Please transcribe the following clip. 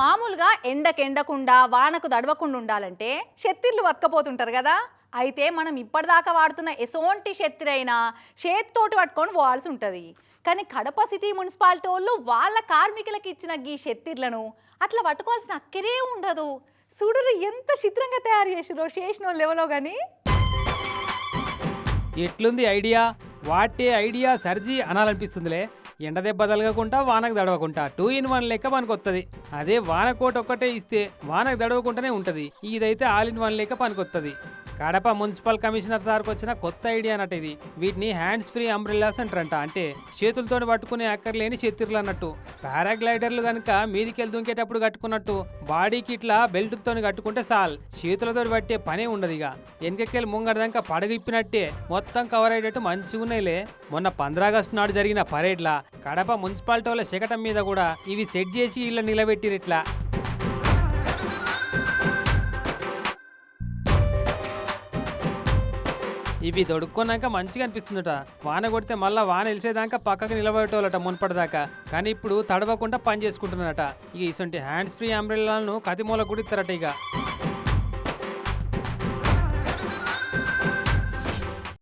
మామూలుగా ఎండకు ఎండకుండా వానకు దడవకుండా ఉండాలంటే శత్తిళ్ళు వతకపోతుంటారు కదా. అయితే మనం ఇప్పటిదాకా వాడుతున్న ఎసోంటి శత్తిరైనా చేత్తోటి పట్టుకొని పోవాల్సి ఉంటుంది. కానీ కడప సిటీ మున్సిపాలిటీ వాళ్ళు వాళ్ళ కార్మికులకు ఇచ్చిన గీ శత్తిర్లను అట్లా పట్టుకోవాల్సిన అక్కరే ఉండదు. సుడులు ఎంత చిత్రంగా తయారు చేసిరో చేసిన వాళ్ళు ఎవరో కానీ ఎట్లుంది ఐడియా? వాటే ఐడియా సర్జీ అనాలనిపిస్తుందిలే. ఎండ దెబ్బ తలగకుండా వానకు దడవకుండా టూ ఇన్ వన్ లెక్క పనికొత్తది. అదే వాన కోట్ ఒక్కటే ఇస్తే వానకు దడవకుండానే ఉంటది. ఇదైతే ఆల్ ఇన్ వన్ లెక్క పనికొత్తది. కడప మున్సిపల్ కమిషనర్ సార్కి వచ్చిన కొత్త ఐడియా అన్నట్టు ఇది. వీటిని హ్యాండ్స్ ఫ్రీ అంబ్రిల్లాస్ అంటారంట అంటే. చేతులతో పట్టుకునే అక్కర్లేని చేతిర్లు అన్నట్టు. పారాగ్లైడర్లు కనుక మీదికెళ్ళి దుంకేటప్పుడు కట్టుకున్నట్టు. బాడీకి ఇట్లా బెల్ట్తో కట్టుకుంటే సాల్ చేతులతో పట్టే పనే ఉండదు ఇక. వెనకకెళ్ళి ముంగడదాకా పడగిప్పినట్టే మొత్తం కవర్ అయ్యేటట్టు మంచిగా ఉన్నాయిలే. మొన్న పంద్రాగస్టు నాడు జరిగిన పరేడ్లా కడప మున్సిపాలిటీ వాళ్ళ శకటం మీద కూడా ఇవి సెట్ చేసి ఇళ్ళ నిలబెట్టిరిట్లా ఇవి దొడుక్కున్నాక మంచిగా అనిపిస్తుందట. వాన కొడితే మళ్ళా వాన వెలిసేదాకా పక్కకు నిలబడేటోళ్ళట మున్పటిదాకా. కానీ ఇప్పుడు తడవకుండా పని చేసుకుంటున్నారట. ఇక ఇటువంటి హ్యాండ్స్ ఫ్రీ అంబ్రెల్లాలను కతిమూల కూడా ఇస్తారట ఇక